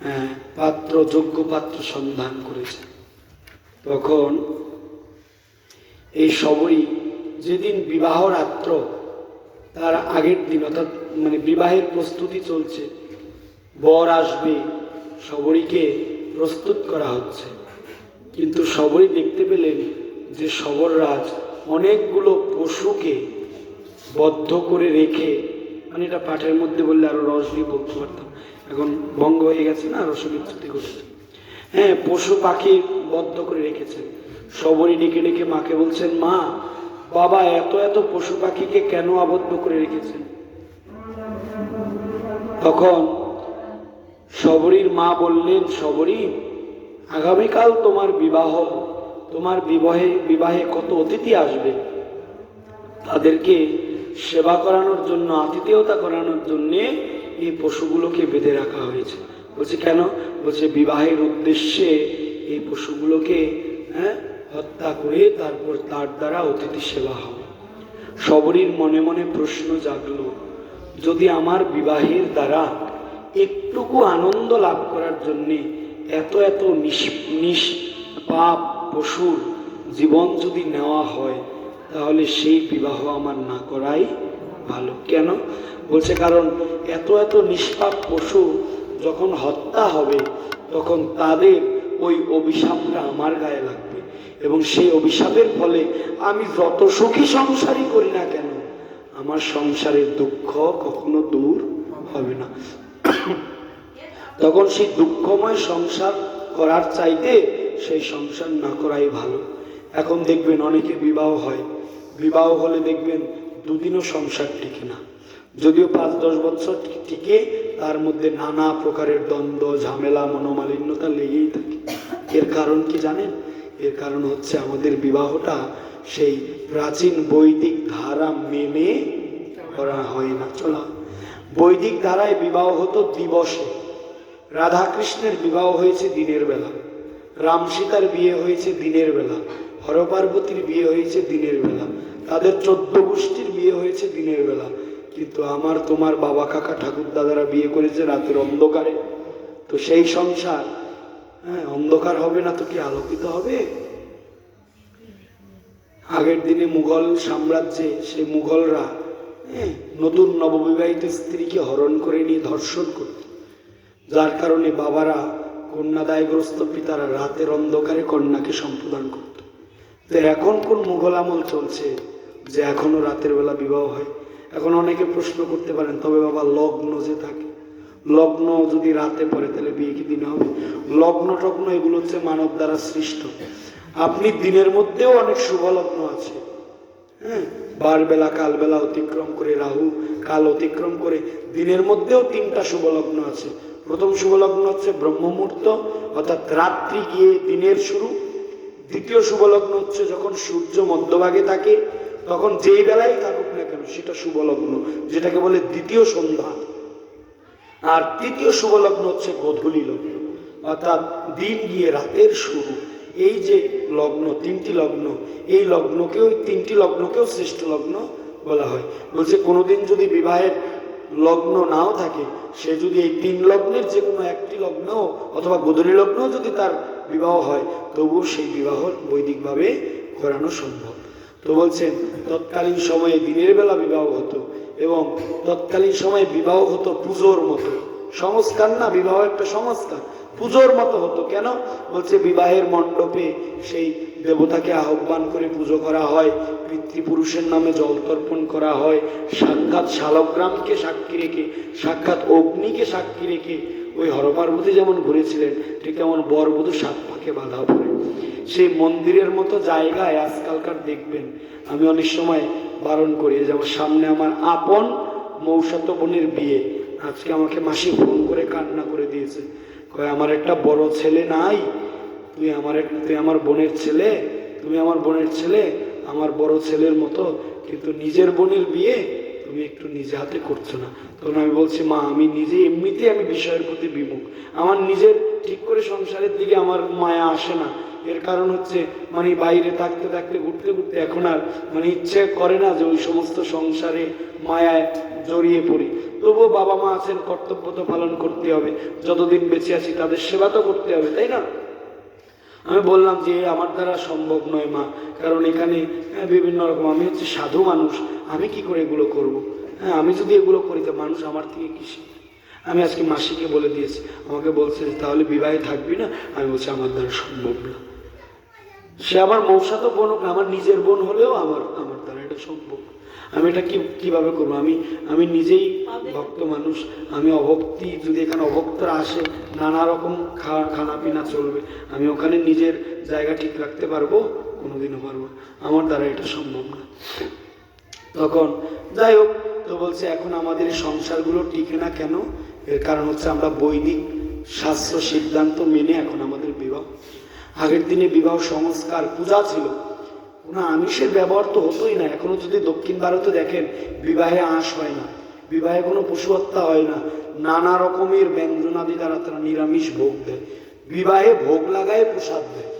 আহ, পাত্র যোগ্য পাত্র সন্ধান করেছে। তখন এই সবরই যেদিন বিবাহ রাত্র তার আগের দিন অর্থাৎ মানে বিবাহের প্রস্তুতি চলছে বর আসবে সবরীকে প্রস্তুত করা হচ্ছে। কিন্তু সবরই দেখতে পেলেন যে সবররাজ অনেকগুলো পশুকে বদ্ধ করে রেখে মানে এটা পাঠের মধ্যে বললে আরও রস দিয়ে বলতে পারতাম এখন ভঙ্গ হয়ে গেছে না রসবিচ্যুতি ঘটেছে হ্যাঁ পশু পাখি বদ্ধ করে রেখেছেন সবরই ডেকে ডেকে মাকে বলছেন, মা, বাবা, এত এত পশু পাখিকে কেন আবদ্ধ করে রেখেছেন? তখন সবরীর মা বললেন সবরী আগামীকাল তোমার বিবাহ, তোমার বিবাহে বিবাহে কত অতিথি আসবে? তাদেরকে সেবা করানোর জন্য, আতিথেয়তা করানোর জন্য এই পশুগুলোকে বেঁধে রাখা হয়েছে। বলছে, কেন? বলছে, বিবাহের উদ্দেশ্যে এই পশুগুলোকে হ্যাঁ হত্যা করে তারপর তার দ্বারা অতিথি সেবা হবে। সবরীর মনে মনে প্রশ্ন জাগলো, যদি আমার বিবাহের দ্বারা একটুকু আনন্দ লাভ করার জন্যে এত এত নিষ পাপ পশুর জীবন যদি নেওয়া হয়, তাহলে সেই বিবাহ আমার না করাই ভালো। কেন? বলছে, কারণ এত এত নিষ্পাপ পশু যখন হত্যা হবে, তখন তাদের ওই অভিশাপটা আমার গায়ে লাগবে। এবং সেই অভিশাপের ফলে আমি যত সুখী সংসারই করি না কেন, আমার সংসারের দুঃখ কখনো দূর হবে না। তখন সেই দুঃখময় সংসার করার চাইতে সেই সংসার না করাই ভালো। এখন দেখবেন অনেকে বিবাহ হয়। বিবাহ হলে দেখবেন দুদিনও সংসার টিকে না। যদিও পাঁচ, দশ বছর টিকে, তার মধ্যে নানা প্রকারের দ্বন্দ্ব, ঝামেলা, মনোমালিন্যতা লেগেই থাকে। এর কারণ কি জানেন? এর কারণ হচ্ছে আমাদের বিবাহটা সেই প্রাচীন বৈদিক ধারা মেনে করা হয় না, চলা। বৈদিক ধারায় বিবাহ হতো দিবসে। রাধা কৃষ্ণের বিবাহ হয়েছে দিনের বেলা। রাম সীতার বিয়ে হয়েছে দিনের বেলা। হরপার্বতীর বিয়ে হয়েছে দিনের বেলা। তাদের চোদ্দ গোষ্ঠীর বিয়ে হয়েছে দিনের বেলা। কিন্তু আমার তোমার বাবা কাকা ঠাকুর দাদারা বিয়ে করেছে রাতের অন্ধকারে। তো সেই সংসার হ্যাঁ অন্ধকার হবে না তো কি আলোকিত হবে? আগের দিনে মুঘল সাম্রাজ্যে সেই মুঘলরা হ্যাঁ, নতুন নববিবাহিত স্ত্রীকে হরণ করে নিয়ে ধর্ষণ করত। যার কারণে বাবারা কন্যাদায়গ্রস্ত পিতারা রাতের অন্ধকারে কন্যাকে সম্প্রদান করত। তো এখন কোন মুঘল আমল চলছে যে এখনও রাতের বেলা বিবাহ হয়? এখন অনেকে প্রশ্ন করতে পারেন, তবে বাবা লগ্ন যে থাকে, লগ্ন যদি রাতে পড়ে তাহলে বিয়ে কি দিনে হবে? লগ্ন টগ্ন এগুলো হচ্ছে মানব দ্বারা সৃষ্ট। আপনি দিনের মধ্যেও অনেক শুভ লগ্ন আছে। হ্যাঁ? বারবেলা, কালবেলা অতিক্রম করে রাহু, কাল অতিক্রম করে দিনের মধ্যেও তিনটা শুভ লগ্ন আছে। প্রথম শুভ লগ্ন হচ্ছে ব্রহ্ম মুহূর্ত অর্থাৎ রাত্রি গিয়ে দিনের শুরু। দ্বিতীয় শুভ লগ্ন হচ্ছে যখন সূর্য মধ্যভাগে থাকে তখন যেই বেলায় থাকুক না কেন, সেটা শুভ লগ্ন যেটাকে বলে দ্বিতীয় সন্ধ্যা। আর তৃতীয় শুভ লগ্ন হচ্ছে গোধূলি লগ্ন, অর্থাৎ দিন গিয়ে রাতের শুরু। এই যে লগ্ন, তিনটি লগ্ন, এই লগ্নকেও তিনটি লগ্নকেও শ্রেষ্ঠ লগ্ন বলা হয়। বলছে, কোনোদিন যদি বিবাহের লগ্ন নাও থাকে, সে যদি এই তিন লগ্নের যে কোনো একটি লগ্ন অথবা গোধূলি লগ্ন যদি তার বিবাহ হয়, তবুও সেই বিবাহ বৈদিকভাবে করানো সম্ভব। তো বলছেন, তৎকালীন সময়ে দিনের বেলা বিবাহ হতো এবং তৎকালীন সময়ে বিবাহ হতো পুজোর মতো। সংস্কার না, বিবাহ একটা সংস্কার। পুজোর মতো হতো কেন? বলছে, বিবাহের মণ্ডপে সেই দেবতাকে আহ্বান করে পুজো করা হয়, পিতৃপুরুষের নামে জল তর্পণ করা হয়, সাক্ষাৎ শালগ্রামকে সাক্ষী রেখে, সাক্ষাৎ অগ্নিকে সাক্ষী রেখে ওই হরপার্বতী যেমন ঘুরেছিলেন, ঠিক তেমন বরবধূ সাত পাকে বাধা পড়ে। সেই মন্দিরের মতো জায়গায় আজকালকার দেখবেন। আমি অনেক সময় বারণ করি যেমন সামনে আমার আপন মৌসাত বোনের বিয়ে। আজকে আমাকে মাসি ফোন করে কান্না করে দিয়েছে। কয়, আমার একটা বড় ছেলে নাই, তুই আমার তুই আমার বোনের ছেলে, তুমি আমার বোনের ছেলে, আমার বড় ছেলের মতো, কিন্তু নিজের বোনের বিয়ে তুমি একটু নিজে হাতে করছ না। তখন আমি বলছি, মা, আমি নিজে এমনিতেই আমি বিষয়ের প্রতি বিমুখ। আমার নিজের ঠিক করে সংসারের দিকে আমার মায়া আসে না। এর কারণ হচ্ছে মানে বাইরে থাকতে থাকতে ঘুরতে ঘুরতে এখন আর মানে ইচ্ছে করে না যে ওই সমস্ত সংসারে মায়ায় জড়িয়ে পড়ি। তবুও বাবা মা আছেন কর্তব্য তো পালন করতে হবে। যতদিন বেঁচে আছি তাদের সেবা তো করতে হবে তাই না? আমি বললাম যে আমার দ্বারা সম্ভব নয় মা। কারণ এখানে হ্যাঁ, বিভিন্ন রকম আমি হচ্ছে সাধু মানুষ আমি কি করে এগুলো করব। হ্যাঁ আমি যদি এগুলো করি তো মানুষ আমার থেকে কি আমি আজকে মাসিকে বলে দিয়েছি, আমাকে বলছে যে, তাহলে বিবাহে থাকবি না? আমি বলছি, আমার দ্বারা সম্ভব না। সে আমার মৌসাতো বোন আমার নিজের বোন হলেও আমার আমার দ্বারা এটা সম্ভব। আমি এটা কি, কীভাবে করব? আমি আমি নিজেই ভক্ত মানুষ, আমি অভক্তি, যদি এখানে অভক্তরা আসে, নানা রকম খাওয়া খানা পিনা চলবে, আমি ওখানে নিজের জায়গা ঠিক রাখতে পারব? কোনোদিনও পারব। আমার দ্বারা এটা সম্ভব না। তখন যাই হোক, তো বলছে, এখন আমাদের সংসারগুলো টিকে না কেন? এর কারণ হচ্ছে আমরা বৈদিক শাস্ত্র সিদ্ধান্ত মেনে এখন আমাদের বিবাহ। আগের দিনে বিবাহ সংস্কার পূজা ছিল। কোনো আমিষের ব্যবহার তো হতোই না। এখনও যদি দক্ষিণ ভারতে দেখেন বিবাহে আঁশ হয় না বিবাহে কোনো পশু হত্যা হয় না। নানা রকমের ব্যঞ্জনাদি দ্বারা তারা নিরামিষ ভোগ দেয়। বিবাহে ভোগ লাগায় প্রসাদ দেয়।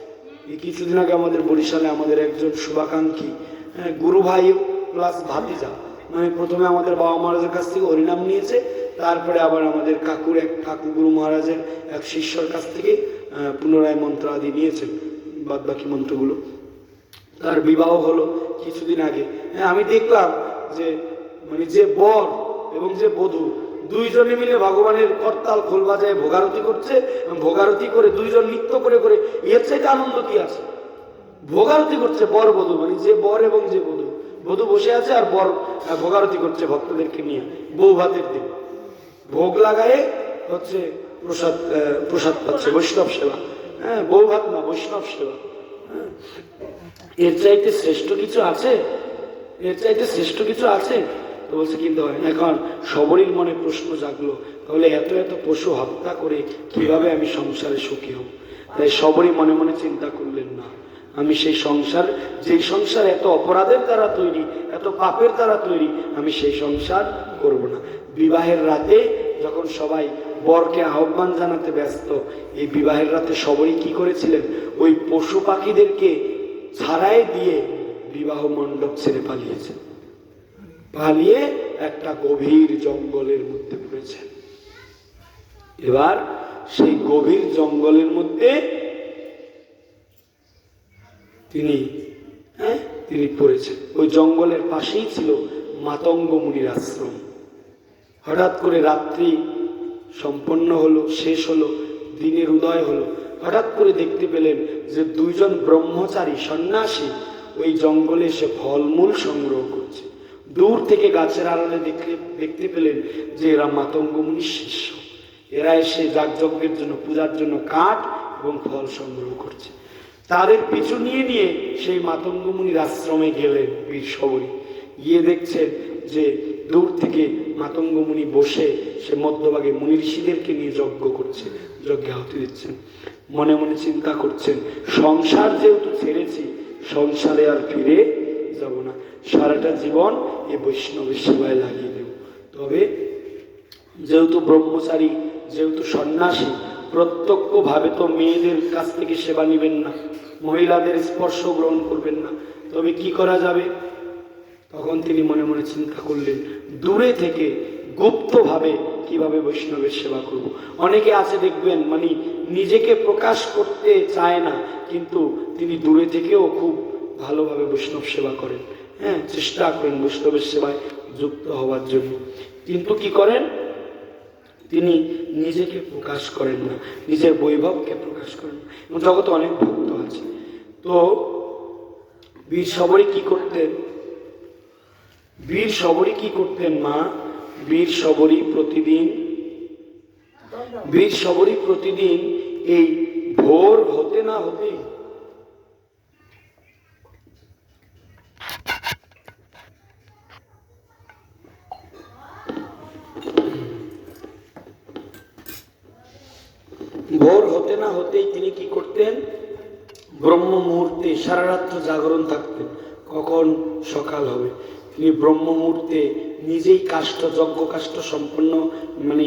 এই কিছুদিন আগে আমাদের বরিশালে আমাদের একজন শুভাকাঙ্ক্ষী হ্যাঁ, গুরু ভাই প্লাস ভাতিজা। মানে প্রথমে আমাদের বাবা মহারাজের কাছ থেকে হরিনাম নিয়েছে, তারপরে আবার আমাদের কাকুর এক কাকু গুরু মহারাজের এক শিষ্যর কাছ থেকে পুনরায় মন্ত্র আদি নিয়েছেন বাদ বাকি মন্ত্রগুলো। তার বিবাহ হলো কিছুদিন আগে। হ্যাঁ আমি দেখলাম যে মানে যে বর এবং যে বধূ দুইজনে মিলে ভগবানের করতাল খোল বাজায় ভোগারতি করছে ভোগারতি করে দুইজন নৃত্য করে করে, এর চাইতে আনন্দ কি আছে? ভোগারতি করছে বর বধূ মানে যে বর এবং যে বধূ। বধূ বসে আছে আর বর ভোগারতি করছে ভক্তদেরকে নিয়ে বউ ভাতের দিন। ভোগ লাগায়ে হচ্ছে প্রসাদ প্রসাদ পাচ্ছে, বৈষ্ণব সেবা। হ্যাঁ বউ ভাত না, বৈষ্ণব সেবা। হ্যাঁ। এর চাইতে শ্রেষ্ঠ কিছু আছে? এর চাইতে শ্রেষ্ঠ কিছু আছে? তো বলছে, কিন্তু। এখন সবরই মনে প্রশ্ন জাগলো, তাহলে এত এত পশু হত্যা করে কীভাবে আমি সংসারে সুখী হব? তাই সবরই মনে মনে চিন্তা করলেন না। আমি সেই সংসার, যেই সংসার এত অপরাধের দ্বারা তৈরি, এত পাপের দ্বারা তৈরি, আমি সেই সংসার করব না। বিবাহের রাতে যখন সবাই বরকে আহ্বান জানাতে ব্যস্ত, এই বিবাহের রাতে সবাই কি করেছিলেন? ওই পশু পাখিদেরকে ছাড়াই দিয়ে বিবাহ মণ্ডপ ছেড়ে পালিয়েছে পালিয়ে একটা গভীর জঙ্গলের মধ্যে পড়েছে এবার সেই গভীর জঙ্গলের মধ্যে তিনি হ্যাঁ? তিনি পড়েছেন। ওই জঙ্গলের পাশেই ছিল মাতঙ্গ মুনির আশ্রম। হঠাৎ করে রাত্রি সম্পন্ন হলো, শেষ হলো, দিনের উদয় হলো। হঠাৎ করে দেখতে পেলেন যে দুইজন ব্রহ্মচারী সন্ন্যাসী ওই জঙ্গলে এসে ফলমূল সংগ্রহ করছে। দূর থেকে গাছের আড়ালে দেখতে দেখতে পেলেন যে এরা মাতঙ্গ মুনির শিষ্য। এরা এসে যাগযজ্ঞের জন্য, পূজার জন্য কাঠ এবং ফল সংগ্রহ করছে। তাদের পিছু নিয়ে নিয়ে সেই মাতঙ্গ মুনির আশ্রমে গেলেন বীর সবরী গিয়ে দেখছেন যে দূর থেকে মাতঙ্গ মুনি বসে সে মধ্যভাগে মুনি ঋষিদেরকে নিয়ে যজ্ঞ করছে, যজ্ঞে আহুতি দিচ্ছেন। মনে মনে চিন্তা করছেন, সংসার যেহেতু ছেড়েছি, সংসারে আর ফিরে যাব না। সারাটা জীবন এ বৈষ্ণবের সেবায় লাগিয়ে দেব। তবে যেহেতু ব্রহ্মচারী, যেহেতু সন্ন্যাসী প্রত্যক্ষভাবে তো মেয়েদের কাছ থেকে সেবা নেবেন না, মহিলাদের স্পর্শ গ্রহণ করবেন না। তবে কি করা যাবে? তখন তিনি মনে মনে চিন্তা করলেন, দূরে থেকে গুপ্তভাবে কীভাবে বৈষ্ণবের সেবা করব। অনেকে আছে দেখবেন মানে নিজেকে প্রকাশ করতে চায় না, কিন্তু তিনি দূরে থেকেও খুব ভালোভাবে বৈষ্ণব সেবা করেন। হ্যাঁ চেষ্টা করেন বৈষ্ণবের সেবায় যুক্ত হওয়ার জন্য। কিন্তু কি করেন? তিনি নিজেকে প্রকাশ করেন না, নিজের বৈভবকে প্রকাশ করেন না। এবং জগতে অনেক ভক্ত আছে। তো বীর সবরী কি করতেন? বীর সবরী কি করতেন, মা? বীর সবরী প্রতিদিন, বীর সবরী প্রতিদিন এই ভোর হতে না হতে সারা রাত্র জাগরণ থাকতেন কখন? সকাল হবে। তিনি ব্রহ্ম মুহূর্তে নিজেই কাষ্ঠ যজ্ঞ কাষ্ঠ সম্পন্ন মানে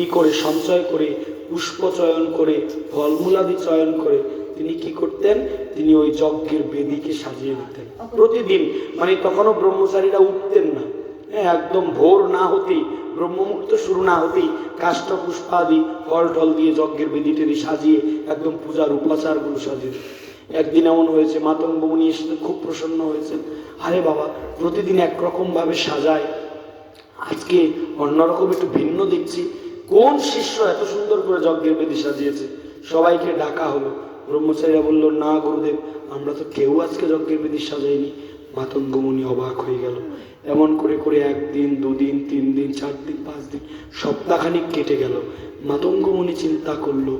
ই করে, সঞ্চয় করে, পুষ্প চয়ন করে, ফলমূলাদি চয়ন করে তিনি কি করতেন? তিনি ওই যজ্ঞের বেদিকে সাজিয়ে দিতেন। প্রতিদিন মানে তখনও ব্রহ্মচারীরা উঠতেন না। হ্যাঁ একদম ভোর না হতেই ব্রহ্মমুহূর্ত শুরু না হতেই কাষ্ঠ, পুষ্পাদি, ফল, টল দিয়ে যজ্ঞের বেদি টেদি সাজিয়ে একদম পূজার উপাচারগুলো সাজিয়ে। একদিন এমন হয়েছে, মাতঙ্গ মুনি এসে খুব প্রসন্ন হয়েছেন। আরে বাবা, প্রতিদিন একরকম ভাবে সাজায়। আজকে অন্যরকম একটু ভিন্ন দেখছি। কোন শিষ্য এত সুন্দর করে যজ্ঞের বেদি সাজিয়েছে? সবাইকে ডাকা হলো। ব্রহ্মচারীরা বলল, না গুরুদেব, আমরা তো কেউ আজকে যজ্ঞের বেদি সাজাইনি। মাতঙ্গ মুনি অবাক হয়ে গেল। এমন করে করে একদিন, দুদিন, তিন দিন, চার দিন, পাঁচ দিন, সপ্তাহখানিক কেটে গেল। মাতঙ্গ মুনি চিন্তা করল,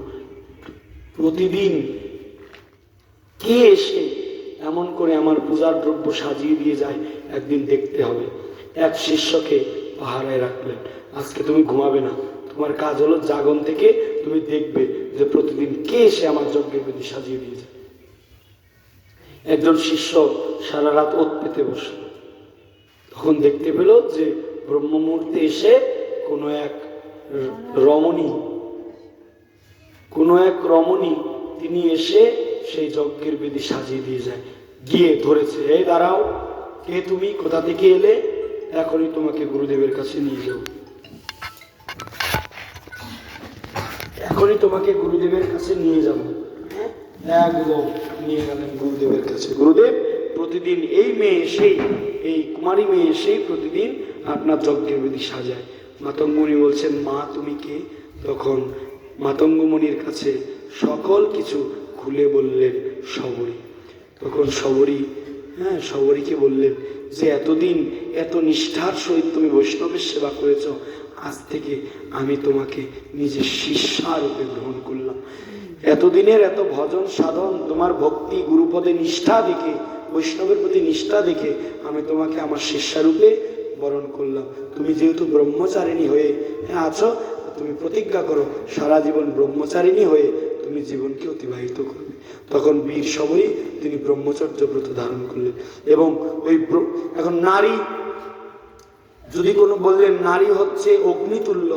প্রতিদিন কে এসে এমন করে আমার পূজার দ্রব্য সাজিয়ে দিয়ে যায়, একদিন দেখতে হবে। এক শিষ্যকে পাহারায় রাখলেন। আজকে তুমি ঘুমাবে না। তোমার কাজ হলো জাগন থেকে তুমি দেখবে যে প্রতিদিন কে এসে আমার যজ্ঞের বেদি সাজিয়ে দিয়ে যায়। একজন শিষ্য সারা রাত ওত পেতে বসল। তখন দেখতে পেল যে ব্রহ্ম মুহূর্তে এসে কোনো এক রমণী, কোনো এক রমণী তিনি এসে সেই যজ্ঞের বেদি সাজিয়ে দিয়ে যায়। গিয়ে ধরেছে, এই দাঁড়াও, কে তুমি? কোথা থেকে এলে? এখনই তোমাকে গুরুদেবের কাছে নিয়ে যাও। এখনই তোমাকে গুরুদেবের কাছে নিয়ে যাব। একদম নিয়ে গেলেন গুরুদেবের কাছে। গুরুদেব, প্রতিদিন এই মেয়ে সেই এই কুমারী মেয়ে সেই প্রতিদিন আপনার যজ্ঞের বেদি সাজায়। মাতঙ্গমণি বলছেন, মা, তুমি কে? তখন মাতঙ্গমণির কাছে সকল কিছু খুলে বললেন সবরী তখন সবরী হ্যাঁ সবরীকে বললেন, যে এতদিন এত নিষ্ঠার সহিত তুমি বৈষ্ণবের সেবা করেছ, আজ থেকে আমি তোমাকে নিজের শিষ্যারূপে গ্রহণ করলাম। এতদিনের এত ভজন সাধন, তোমার ভক্তি গুরুপদে নিষ্ঠা দেখে, বৈষ্ণবের প্রতি নিষ্ঠা দেখে আমি তোমাকে আমার শিষ্যারূপে বরণ করলাম। তুমি যেহেতু ব্রহ্মচারিণী হয়ে হ্যাঁ আছো তুমি প্রতিজ্ঞা করো, সারা জীবন ব্রহ্মচারিণী হয়ে তুমি জীবনকে অতিবাহিত করবে। তখন বীর সবই তিনি ব্রহ্মচর্য ব্রত ধারণ করলেন এবং ওই এখন নারী, যদি কোনো বললেন, নারী হচ্ছে অগ্নিতুল্য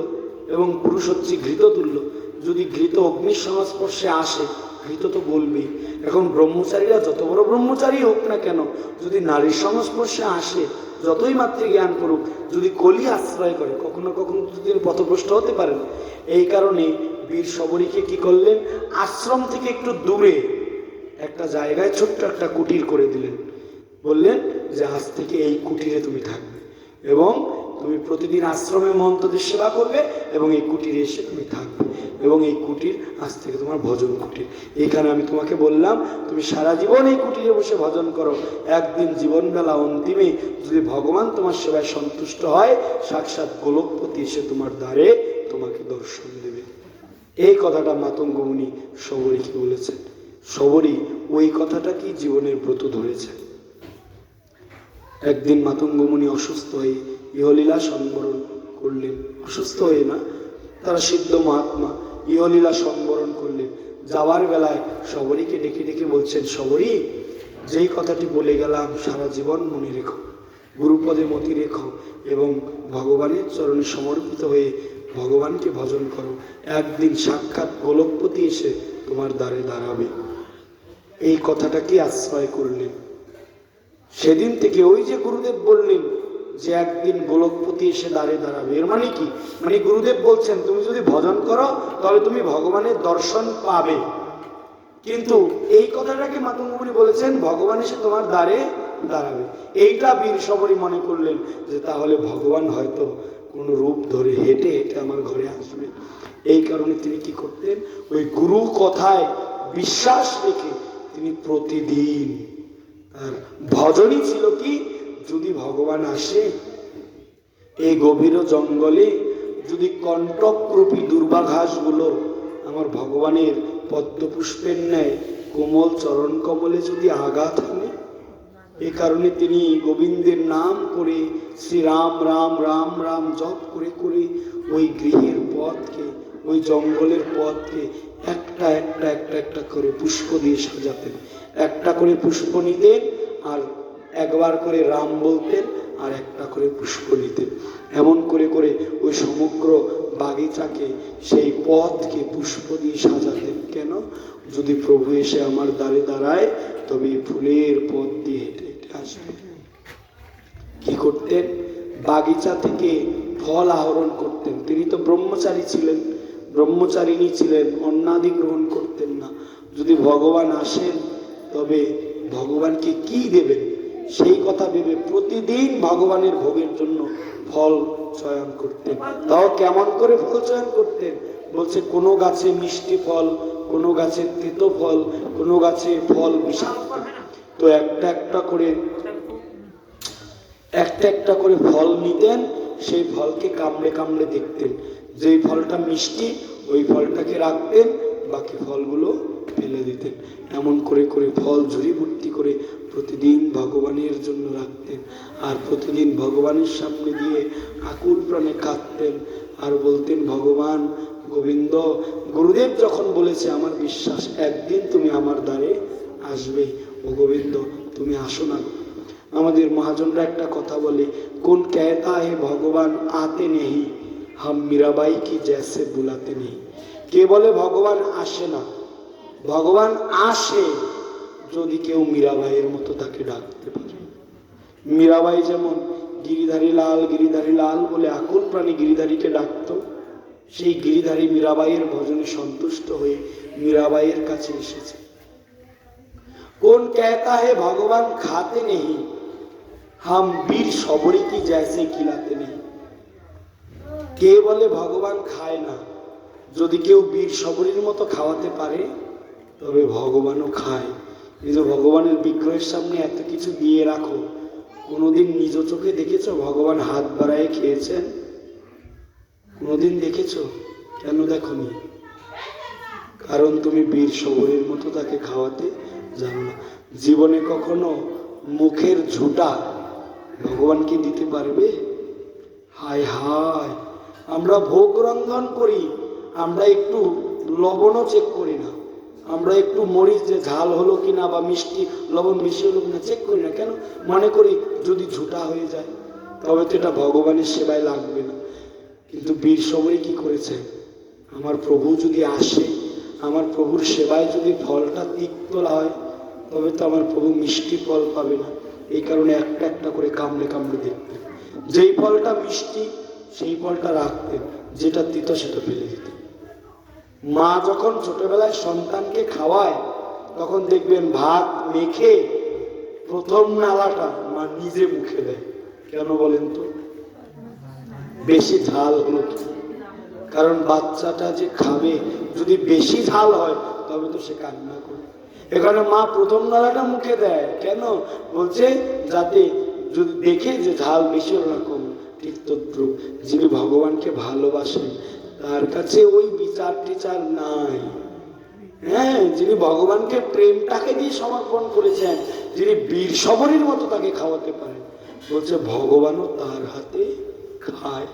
এবং পুরুষ হচ্ছে ঘৃততুল্য। যদি ঘৃত অগ্নির সংস্পর্শে আসে ঘৃত তো বলবেই। এখন ব্রহ্মচারীরা যত বড় ব্রহ্মচারী হোক না কেন, যদি নারীর সংস্পর্শে আসে, যতই মাত্রে জ্ঞান করুক, যদি কলি আশ্রয় করে, কখনো কখনো তিনি পথভ্রষ্ট হতে পারেন। এই কারণে বীর সবরীকে কি করলেন? আশ্রম থেকে একটু দূরে একটা জায়গায় ছোট্ট একটা কুটির করে দিলেন। বললেন যে, আজ থেকে এই কুটিরে তুমি থাকবে। এবং তুমি প্রতিদিন আশ্রমে মন্ত্রদের সেবা করবে এবং এই কুটিরে এসে তুমি থাকবে। এবং এই কুটির, আজ থেকে তোমার ভজন কুটির। এইখানে আমি তোমাকে বললাম, তুমি সারা জীবন এই কুটিরে বসে ভজন করো। একদিন জীবনবেলা অন্তিমে যদি ভগবান তোমার সেবায় সন্তুষ্ট হয়, সাক্ষাৎ গোলকপতি এসে তোমার দ্বারে তোমাকে দর্শন দেবে। এই কথাটা মাতঙ্গমণি সবরীকে বলেছেন। সবরী ওই কথাটা কি জীবনের ব্রত ধরেছে? একদিন মাতঙ্গমণি অসুস্থ হয়ে ইহলীলা সংবরণ করলেন। অসুস্থ হয়ে না, তারা সিদ্ধ মহাত্মা ইহলীলা সংবরণ করলেন। যাওয়ার বেলায় সবরীকে ডেকে ডেকে বলছেন সবরী যেই কথাটি বলে গেলাম সারা জীবন মনে রেখো, গুরুপদে মতি রেখো এবং ভগবানের চরণে সমর্পিত হয়ে ভগবানকে ভজন করো। একদিন সাক্ষাৎ গোলকপতি এসে তোমার দ্বারে দাঁড়াবে। এই কথাটাকে আশ্রয় করলেন? সেদিন থেকে ওই যে গুরুদেব বললেন যে একদিন গোলকপতি এসে দাঁড়িয়ে দাঁড়াবে। এর মানে কি? মানে গুরুদেব বলছেন, তুমি যদি ভজন করো, তাহলে তুমি ভগবানের দর্শন পাবে। কিন্তু এই কথাটাকে মাতঙ্গমণি বলেছেন, ভগবান এসে তোমার দ্বারে দাঁড়াবে। এইটা বীর সবরই মনে করলেন যে, তাহলে ভগবান হয়তো কোনো রূপ ধরে হেঁটে হেঁটে আমার ঘরে আসবে। এই কারণে তিনি কি করতেন? ওই গুরু কথায় বিশ্বাস রেখে তিনি প্রতিদিন ভজনই ছিল কি? যদি ভগবান আসে, এই গভীর জঙ্গলে যদি কণ্টকরূপী দুর্বাঘাসগুলো আমার ভগবানের পদ্মপুষ্পের ন্যায় কোমল চরণ কমলে যদি আঘাত হানে, এ কারণে তিনি গোবিন্দের নাম করে শ্রী রাম রাম রাম রাম জপ করে করে ওই গৃহের পথকে, ওই জঙ্গলের পথকে একটা একটা একটা একটা করে পুষ্প দিয়ে সাজাতেন। একটা করে পুষ্প নিতেন আর একবার করে রাম বলতেন আর একটা করে পুষ্প নিতেন। এমন করে করে ওই সমগ্র বাগিচাকে সেই পথকে পুষ্প দিয়ে সাজাতেন। কেন? যদি প্রভু এসে আমার দ্বারে দাঁড়ায়, তবে ফুলের পথ দিয়ে হেঁটে হেঁটে আসবে। কি করতেন? বাগিচা থেকে ফল আহরণ করতেন। তিনি তো ব্রহ্মচারী ছিলেন। ব্রহ্মচারিণী ছিলেন। অন্নাদি গ্রহণ করতেন না। যদি ভগবান আসেন তবে ভগবানকে কি দেবেন? সেই কথা ভেবে প্রতিদিন ভগবানের ভোগের জন্য ফল চয়ন করতেন তাও কেমন করে ফল চয়ন করতেন বলছে, কোনো গাছে মিষ্টি ফল, কোনো গাছে তেতো ফল, কোনো গাছে ফল বিষাক্ত। তো একটা একটা করে, একটা একটা করে ফল নিতেন, সেই ফলকে কামড়ে কামড়ে দেখতেন। যেই ফলটা মিষ্টি, ওই ফলটাকে রাখতেন, বাকি ফলগুলো ফেলে দিতেন। এমন করে করে ফল ঝুড়িভর্তি করে প্রতিদিন ভগবানের জন্য রাখতেন। আর প্রতিদিন ভগবানের সামনে দিয়ে আকুল প্রাণে কাঁদতেন আর বলতেন, ভগবান, গোবিন্দ, গুরুদেব যখন বলেছে আমার বিশ্বাস, একদিন তুমি আমার দ্বারে আসবে। ও গোবিন্দ, তুমি আসো না। আমাদের মহাজনরা একটা কথা বলে, কোন কেতা হে ভগবান আতে নেহি, হাম মীরাবাই কি জ্যাসে বুলাতে নেই কে বলে, ভগবান আসে না। ভগবান আসে যদি কেউ মীরাবাইয়ের মতো তাকে ডাকতে পারে। মীরাবাই যেমন গিরিধারী লাল গিরিধারী লাল বলে আকুল প্রাণী গিরিধারীকে ডাকত, সেই গিরিধারী মীরাবাইয়ের ভজনে সন্তুষ্ট হয়ে মীরাবাইয়ের কাছে এসেছে। কোন কেতা হে ভগবান খাতে নেই হাম বীর সবরি কি জেসে কিলাতে নেই কে বলে ভগবান খায় না? যদি কেউ বীর সবরীর মতো খাওয়াতে পারে তবে ভগবানও খায়। কিন্তু ভগবানের বিগ্রহের সামনে এত কিছু দিয়ে রাখো, কোনোদিন নিজ চোখে দেখেছ ভগবান হাত বাড়ায় খেয়েছেন? কোনোদিন দেখেছ? কেন দেখনি? কারণ তুমি বীর সবরের মতো তাকে খাওয়াতে জানো না। জীবনে কখনো মুখের ঝুটা ভগবানকে দিতে পারবে? হায় হায়, আমরা ভোগ রন্ধন করি, আমরা একটু লবণও চেক করি না। আমরা একটু মরিচ যে ঝাল হলো কিনা বা মিষ্টি, লবণ মিশিয়ে হলো কিনা চেক করি না কেন? মনে করি যদি ঝুটা হয়ে যায়, তবে তো এটা ভগবানের সেবায় লাগবে না। কিন্তু বীর সবরী কি করেছে? আমার প্রভু যদি আসে, আমার প্রভুর সেবায় যদি ফলটা তিক্ত হয়, তবে তো আমার প্রভু মিষ্টি ফল পাবে না। এই কারণে একটা একটা করে কামড়ে কামড়ে দেখতেন। যেই ফলটা মিষ্টি, সেই ফলটা রাখতেন, যেটা তিত সেটা ফেলে দিতেন। মা যখন ছোটবেলায় সন্তানকে খাওয়ায়, তখন দেখবেন ভাত মেখে প্রথম নালাটা মা নিজে মুখে দেয়। কেন বলেন তো? বেশি ঝাল হলো কারণ বাচ্চাটা যে খাবে, যদি বেশি ঝাল হয়, তবে তো সে কান্না করবে এখানে মা প্রথম নালাটা মুখে দেয়। কেন? বলছে, যাতে যদি দেখে যে ঝাল বেশি ওরকম তদ্রুপ। যিনি ভগবানকে ভালোবাসেন তার কাছে ওই বিচার টিচার নাই। হ্যাঁ যিনি ভগবানকে প্রেমটাকে দিয়ে সমর্পণ করেছেন, যিনি বীর সবরীর মতো তাকে খাওয়াতে পারেন, বলছে ভগবানও তার হাতে খায়।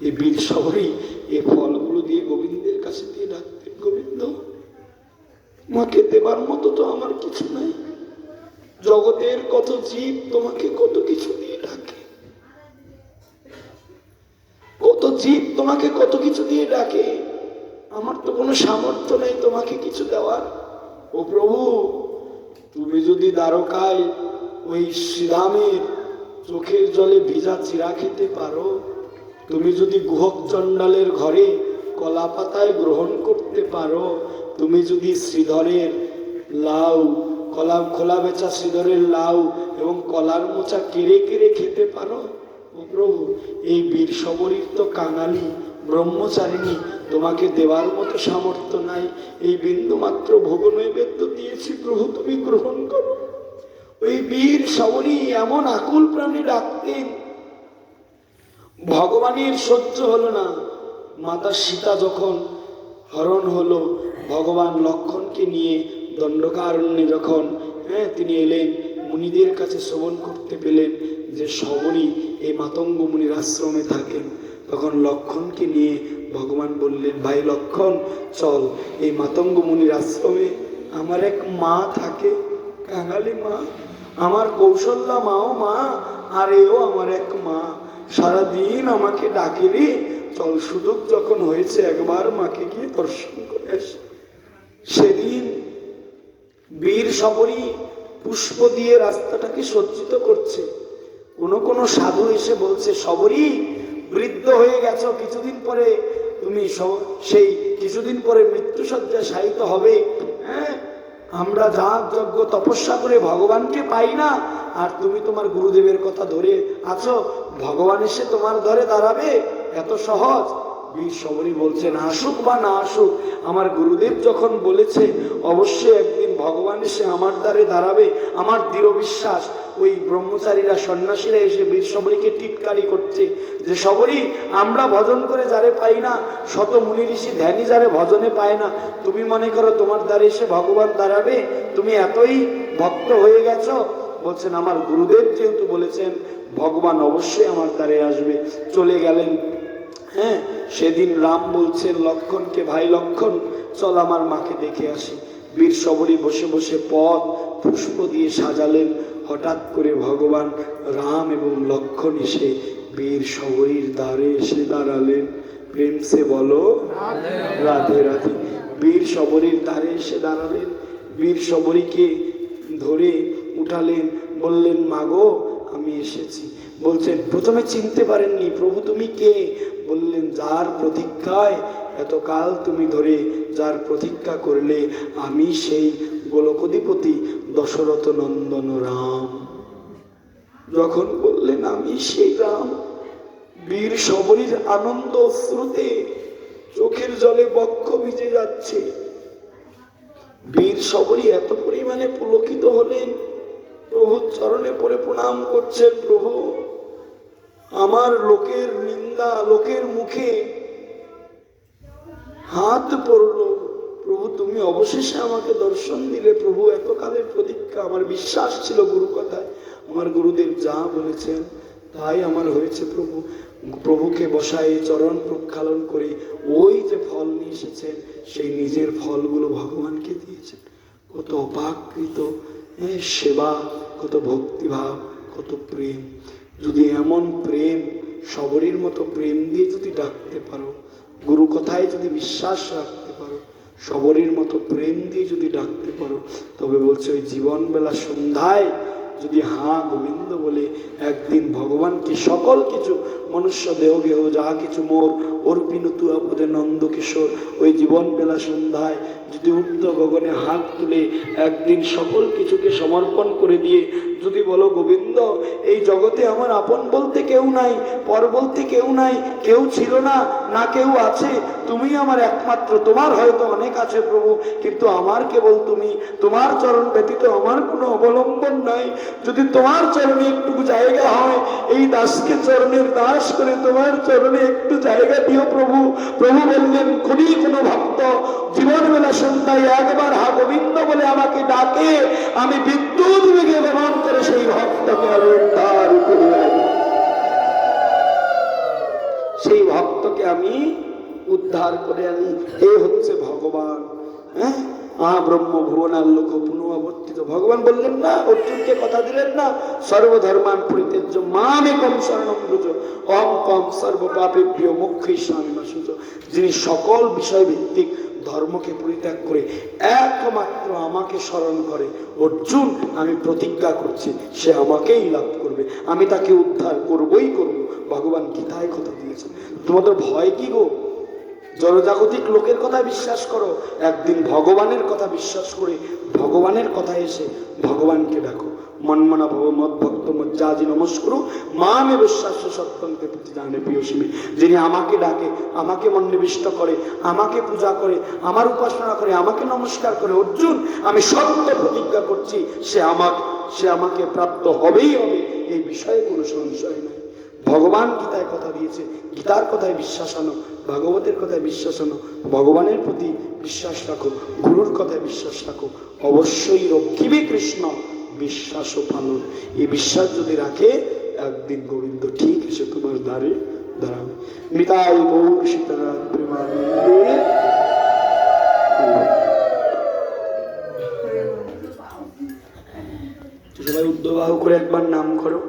এই বীর শহরই এই ফলগুলো দিয়ে গোবিন্দের কাছে দিয়ে ডাকতেন, গোবিন্দ, তোমাকে দেবার মতো তো আমার কিছু নাই। জগতের কত জীব তোমাকে কত কিছু দিয়ে ডাকে। কত জীব তোমাকে কত কিছু দিয়ে ডাকে? আমার তো কোনো সামর্থ্য নেই তোমাকে কিছু দেওয়ার। ও প্রভু, তুমি যদি দ্বারকায় ওই শ্রীরামের চোখের জলে ভিজা চিরা খেতে পারো, তুমি যদি গুহক চণ্ডালের ঘরে কলা পাতায় গ্রহণ করতে পারো, তুমি যদি শ্রীধরের লাউ, কলা খোলা বেচা শ্রীধরের লাউ এবং কলার মোচা কেড়ে কেড়ে খেতে পারো প্রভু এই বীর সবরীর তো কাঙালি, ব্রহ্মচারিণী, তোমাকে দেওয়ার মতো সামর্থ্য নাই। এই বিন্দু মাত্র ভোগ নৈবেদ্য দিয়েছি প্রভু, তুমি গ্রহণ করো। ওই বীর সবরী এমন আকুল প্রাণী ডাকতেন ভগবানের সহ্য হলো না। মাতা সীতা যখন হরণ হলো, ভগবান লক্ষণকে নিয়ে দণ্ডকারণ্যে যখন হ্যাঁ তিনি এলেন, মুনিদের কাছে শ্রবণ করতে পেলেন যে সবরই এই মাতঙ্গ মুনির আশ্রমে থাকেন, তখন লক্ষণকে নিয়ে ভগবান বললেন, ভাই লক্ষণ, চল, এই মাতঙ্গ মুনির আশ্রমে আমার এক মা থাকে, কাঙালি মা। আমার কৌশল্যা মাও মা, আর এও আমার এক মা। সারাদিন আমাকে ডাকে রে চল সুযোগ যখন হয়েছে একবার মাকে গিয়ে দর্শন করে আসি। সেদিন বীর সবরী পুষ্প দিয়ে রাস্তাটাকে সজ্জিত করছে। কোন কোন সাধু এসে বলছে সবরই বৃদ্ধ হয়ে গেছ, কিছুদিন পরে তুমি সেই কিছুদিন পরে মৃত্যুসজ্জা শায়িত হবে। হ্যাঁ আমরা যা যজ্ঞ তপস্যা করে ভগবানকে পাই না, আর তুমি তোমার গুরুদেবের কথা ধরে আছো। ভগবান এসে তোমার ধরে দাঁড়াবে? এত সহজ। বীর সবরী বলছেন আসুক বা না আসুক, আমার গুরুদেব যখন বলেছে, অবশ্যই একদিন ভগবান এসে আমার দ্বারে দাঁড়াবে, আমার দৃঢ় বিশ্বাস। ওই ব্রহ্মচারীরা, সন্ন্যাসীরা এসে বীর সবরীকে টিটকারি করছে। যে সবরী আমরা ভজন করে যারে পাই না, শত মুনি ঋষি ধ্যানী যারে ভজনে পায় না, তুমি মনে করো তোমার দ্বারে এসে ভগবান দাঁড়াবে? তুমি এতই ভক্ত হয়ে গেছো? বলছেন, আমার গুরুদেব যেহেতু বলেছেন, ভগবান অবশ্যই আমার দ্বারে আসবে। চলে গেলেন হ্যাঁ সেদিন রাম বলছেন লক্ষণকে ভাই, লক্ষণ, চল আমার মাকে দেখে আসি। বীর সবরী বসে বসে পথ, পুষ্প দিয়ে সাজালেন। হঠাৎ করে ভগবান রাম এবং লক্ষণ এসে বীর সবরীর দ্বারে এসে দাঁড়ালেন। প্রেম সে বলো, রাধে রাধে। বীর সবরীর দ্বারে এসে দাঁড়ালেন। বীর সবরীকে ধরে উঠালেন, বললেন, মাগো, আমি এসেছি। বলছেন প্রথমে চিনতে পারেননি। প্রভু তুমি কে? বললেন, যার প্রতীক্ষায় এতকাল তুমি ধরে যার প্রতীক্ষা করলে আমি সেই গোলকধিপতি দশরথ নন্দন রাম। যখন বললেন, আমি সেই রাম, বীর সবরীর আনন্দ শ্রুতে চোখের জলে বক্ষ ভিজে যাচ্ছে। বীর সবরী এত পরিমাণে পুলকিত হলেন। প্রভুর চরণে পরে প্রণাম করছেন প্রভু। আমার লোকের নিন্দা লোকের মুখে হাত পড়ল। প্রভু তুমি অবশেষে আমাকে দর্শন দিলে। প্রভু এতকালের প্রতীক্ষা আমার বিশ্বাস ছিল গুরু কথায়। আমার গুরুদেব যা বলেছেন তাই আমার হয়েছে প্রভু। প্রভুকে বসায় চরণ প্রক্ষালন করে। ওই যে ফল নিয়ে এসেছেন সেই নিজের ফলগুলো ভগবানকে দিয়েছেন। কত অপাকৃত হ্যাঁ, সেবা কত ভক্তিভাব কত প্রেম। যদি এমন প্রেম সবরীর মতো প্রেম দিয়ে যদি ডাকতে পারো, গুরু কথায় যদি বিশ্বাস রাখতে পারো সবরীর মতো প্রেম দিয়ে যদি ডাকতে পারো, তবে বলছে ওই জীবন বেলা সন্ধ্যায় যদি হাঁ গোবিন্দ বলে, একদিন ভগবানকে সকল কিছু, মনুষ্য দেহ গেহ যা কিছু মোর অর্পিনু তু আপদে নন্দ কিশোর, ওই জীবন বেলা সন্ধ্যায় যদি উঠত গগনে হাত তুলে, একদিন সকল কিছুকে সমর্পণ করে দিয়ে যদি বলো, গোবিন্দ, এই জগতে আমার আপন বলতে কেউ নাই, পর বলতে কেউ নাই, কেউ ছিল না না কেউ আছে, তুমি আমার একমাত্র, তোমার হয়তো অনেক আছে প্রভু, কিন্তু আমার কেবল তুমি, তোমার চরণ ব্যতীত আমার কোনো অবলম্বন নাই। যদি তোমার চরণে একটু জায়গা হয়, এই দাসকে চরণের দাস করে তোমার চরণে একটু জায়গা দিও প্রভু। প্রভু বললেন কোনি কোনো ভক্ত জীবন বেলা সন্ধ্যায় একবার হা গোবিন্দ বলে আমাকে ডাকে, আমি বিদ্যুৎ বেগে গ্রহণ করে সেই ভক্তকে আমি উদ্ধার সেই ভক্তকে আমি উদ্ধার করে আনি। এ হচ্ছে ভগবান হ্যাঁ? আ ব্রহ্ম ভুবনার লোক পুনরাবর্তিত। ভগবান বললেন, না, অর্জুনকে কথা দিলেন না। সর্বধর্মান পরিত্যাজ্য মামে কম স্বর্ণম ব্রজ অম কম সর্বপাপেভ্য মুখ্য স্বামী মাসুজ। যিনি সকল বিষয় ভিত্তিক ধর্মকে পরিত্যাগ করে একমাত্র আমাকে স্মরণ করে, অর্জুন, আমি প্রতিজ্ঞা করছি, সে আমাকেই লাভ করবে। আমি তাকে উদ্ধার করবই করব। ভগবান গীতায় কথা দিয়েছেন। তোমাদের ভয় কি গো? জনজাগতিক লোকের কথা বিশ্বাস করো, একদিন ভগবানের কথা বিশ্বাস করে ভগবানের কথা এসে ভগবানকে ডাকো। মনমনা ভব মদ ভক্ত মজ্জাজি নমস্করু মা মে বিশ্বাস সত্যন্তে জানে প্রিয়সীমে। যিনি আমাকে ডাকে, আমাকে মন্নিবিষ্ট করে, আমাকে পূজা করে, আমার উপাসনা করে, আমাকে নমস্কার করে, অর্জুন, আমি সত্য প্রতিজ্ঞা করছি, সে আমাকে সে আমাকে প্রাপ্ত হবেই হবে, এই বিষয়ে কোনো সংশয় নাই। ভগবান গীতায় কথা দিয়েছে, গীতার কথায় বিশ্বাস আনো ভাগবতের কথায় বিশ্বাস আনো, ভগবানের প্রতি বিশ্বাস রাখো, গুরুর কথায় বিশ্বাস রাখো, অবশ্যই রক্ষিবে কৃষ্ণ, বিশ্বাস ও পালন। এই বিশ্বাস যদি রাখে, একদিন গোবিন্দ ঠিক এসে তোমার দ্বারে দাঁড়াবে। মিতাই গৌর সীতারাম সবাই উদ্যোগ করে একবার নাম করো।